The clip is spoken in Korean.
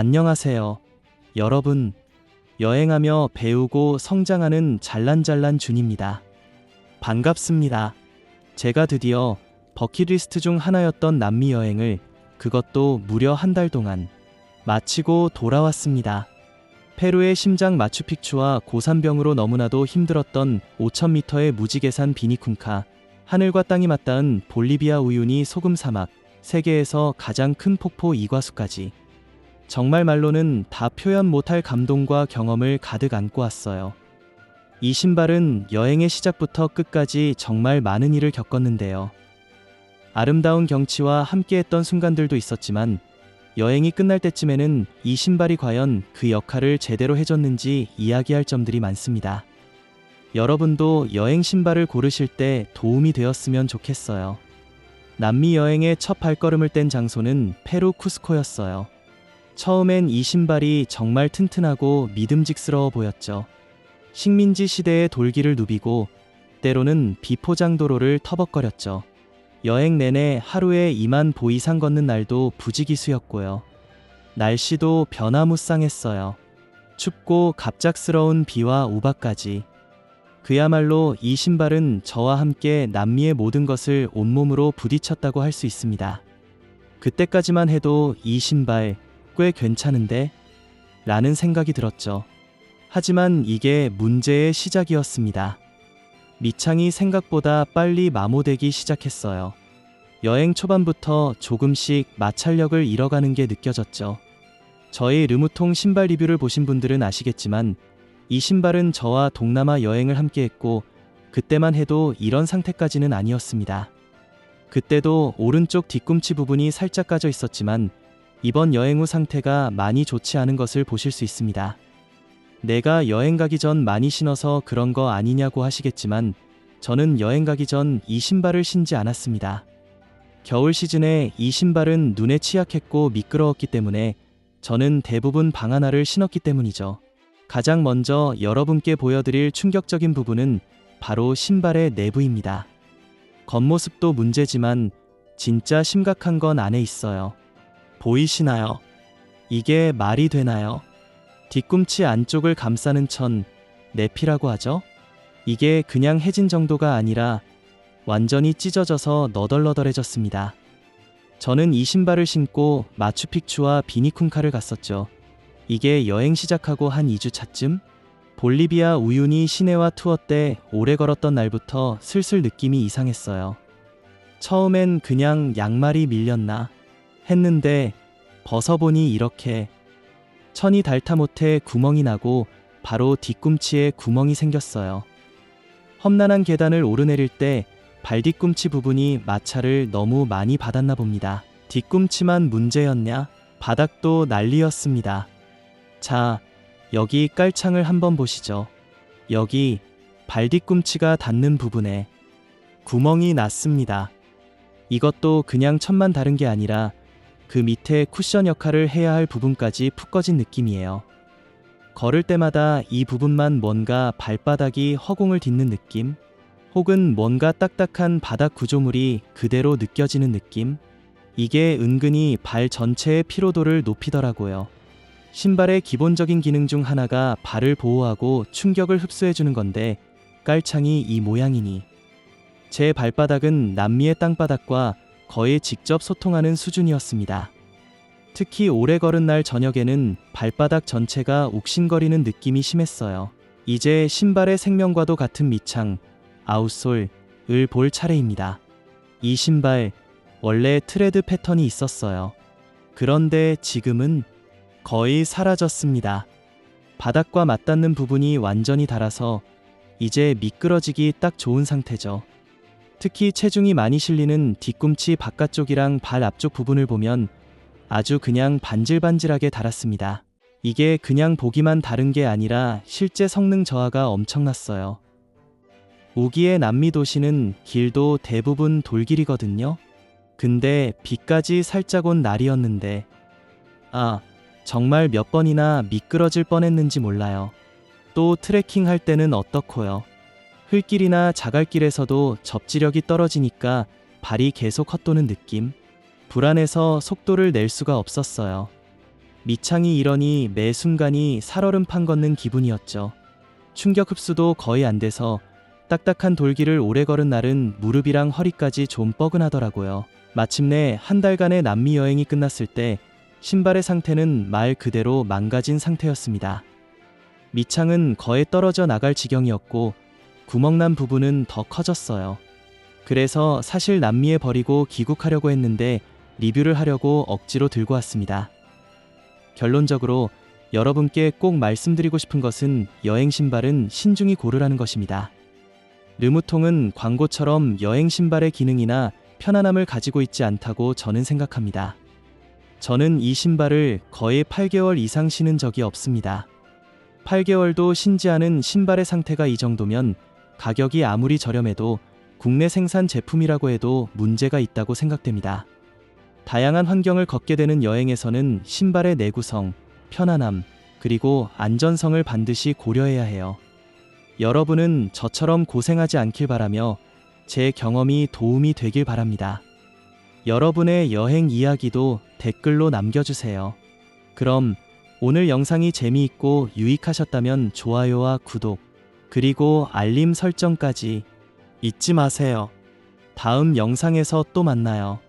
안녕하세요. 여러분, 여행하며 배우고 성장하는 잘란잘란 준입니다. 반갑습니다. 제가 드디어 버킷리스트 중 하나였던 남미 여행을 그것도 무려 한 달 동안 마치고 돌아왔습니다. 페루의 심장 마추픽추와 고산병으로 너무나도 힘들었던 5,000m의 무지개산 비니쿰카, 하늘과 땅이 맞닿은 볼리비아 우유니 소금 사막, 세계에서 가장 큰 폭포 이과수까지. 정말 말로는 다 표현 못할 감동과 경험을 가득 안고 왔어요. 이 신발은 여행의 시작부터 끝까지 정말 많은 일을 겪었는데요. 아름다운 경치와 함께했던 순간들도 있었지만 여행이 끝날 때쯤에는 이 신발이 과연 그 역할을 제대로 해줬는지 이야기할 점들이 많습니다. 여러분도 여행 신발을 고르실 때 도움이 되었으면 좋겠어요. 남미 여행의 첫 발걸음을 뗀 장소는 페루 쿠스코였어요. 처음엔 이 신발이 정말 튼튼하고 믿음직스러워 보였죠. 식민지 시대의 돌기를 누비고 때로는 비포장 도로를 터벅거렸죠. 여행 내내 하루에 2만 보 이상 걷는 날도 부지기수였고요. 날씨도 변화무쌍했어요. 춥고 갑작스러운 비와 우박까지. 그야말로 이 신발은 저와 함께 남미의 모든 것을 온몸으로 부딪혔다고 할 수 있습니다. 그때까지만 해도 이 신발 꽤 괜찮은데? 라는 생각이 들었죠. 하지만 이게 문제의 시작이었습니다. 밑창이 생각보다 빨리 마모되기 시작했어요. 여행 초반부터 조금씩 마찰력을 잃어가는 게 느껴졌죠. 저희 르무통 신발 리뷰를 보신 분들은 아시겠지만 이 신발은 저와 동남아 여행을 함께 했고 그때만 해도 이런 상태까지는 아니었습니다. 그때도 오른쪽 뒤꿈치 부분이 살짝 까져 있었지만 이번 여행 후 상태가 많이 좋지 않은 것을 보실 수 있습니다. 내가 여행 가기 전 많이 신어서 그런 거 아니냐고 하시겠지만 저는 여행 가기 전 이 신발을 신지 않았습니다. 겨울 시즌에 이 신발은 눈에 취약했고 미끄러웠기 때문에 저는 대부분 방 하나를 신었기 때문이죠. 가장 먼저 여러분께 보여드릴 충격적인 부분은 바로 신발의 내부입니다. 겉모습도 문제지만 진짜 심각한 건 안에 있어요. 보이시나요? 이게 말이 되나요? 뒤꿈치 안쪽을 감싸는 천, 내피라고 하죠? 이게 그냥 해진 정도가 아니라 완전히 찢어져서 너덜너덜해졌습니다. 저는 이 신발을 신고 마추픽추와 비니쿰카를 갔었죠. 이게 여행 시작하고 한 2주 차쯤? 볼리비아 우유니 시내와 투어 때 오래 걸었던 날부터 슬슬 느낌이 이상했어요. 처음엔 그냥 양말이 밀렸나 했는데 벗어보니 이렇게 천이 닳다 못해 구멍이 나고 바로 뒤꿈치에 구멍이 생겼어요. 험난한 계단을 오르내릴 때 발뒤꿈치 부분이 마찰을 너무 많이 받았나 봅니다. 뒤꿈치만 문제였냐? 바닥도 난리였습니다. 자, 여기 깔창을 한번 보시죠. 여기 발뒤꿈치가 닿는 부분에 구멍이 났습니다. 이것도 그냥 천만 다른 게 아니라 그 밑에 쿠션 역할을 해야 할 부분까지 푹 꺼진 느낌이에요. 걸을 때마다 이 부분만 뭔가 발바닥이 허공을 딛는 느낌? 혹은 뭔가 딱딱한 바닥 구조물이 그대로 느껴지는 느낌? 이게 은근히 발 전체의 피로도를 높이더라고요. 신발의 기본적인 기능 중 하나가 발을 보호하고 충격을 흡수해주는 건데 깔창이 이 모양이니 제 발바닥은 남미의 땅바닥과 거의 직접 소통하는 수준이었습니다. 특히 오래 걸은 날 저녁에는 발바닥 전체가 욱신거리는 느낌이 심했어요. 이제 신발의 생명과도 같은 밑창, 아웃솔을 볼 차례입니다. 이 신발, 원래 트레드 패턴이 있었어요. 그런데 지금은 거의 사라졌습니다. 바닥과 맞닿는 부분이 완전히 닳아서 이제 미끄러지기 딱 좋은 상태죠. 특히 체중이 많이 실리는 뒤꿈치 바깥쪽이랑 발 앞쪽 부분을 보면 아주 그냥 반질반질하게 달았습니다. 이게 그냥 보기만 다른 게 아니라 실제 성능 저하가 엄청났어요. 우기의 남미 도시는 길도 대부분 돌길이거든요. 근데 비까지 살짝 온 날이었는데, 아, 정말 몇 번이나 미끄러질 뻔했는지 몰라요. 또 트레킹 할 때는 어떻고요? 흙길이나 자갈길에서도 접지력이 떨어지니까 발이 계속 헛도는 느낌? 불안해서 속도를 낼 수가 없었어요. 밑창이 이러니 매 순간이 살얼음 판 걷는 기분이었죠. 충격 흡수도 거의 안 돼서 딱딱한 돌길을 오래 걸은 날은 무릎이랑 허리까지 좀 뻐근하더라고요. 마침내 한 달간의 남미 여행이 끝났을 때 신발의 상태는 말 그대로 망가진 상태였습니다. 밑창은 거의 떨어져 나갈 지경이었고 구멍난 부분은 더 커졌어요. 그래서 사실 남미에 버리고 귀국하려고 했는데 리뷰를 하려고 억지로 들고 왔습니다. 결론적으로 여러분께 꼭 말씀드리고 싶은 것은 여행 신발은 신중히 고르라는 것입니다. 르무통은 광고처럼 여행 신발의 기능이나 편안함을 가지고 있지 않다고 저는 생각합니다. 저는 이 신발을 거의 8개월 이상 신은 적이 없습니다. 8개월도 신지 않은 신발의 상태가 이 정도면 가격이 아무리 저렴해도 국내 생산 제품이라고 해도 문제가 있다고 생각됩니다. 다양한 환경을 걷게 되는 여행에서는 신발의 내구성, 편안함, 그리고 안전성을 반드시 고려해야 해요. 여러분은 저처럼 고생하지 않길 바라며 제 경험이 도움이 되길 바랍니다. 여러분의 여행 이야기도 댓글로 남겨주세요. 그럼 오늘 영상이 재미있고 유익하셨다면 좋아요와 구독, 그리고 알림 설정까지 잊지 마세요. 다음 영상에서 또 만나요.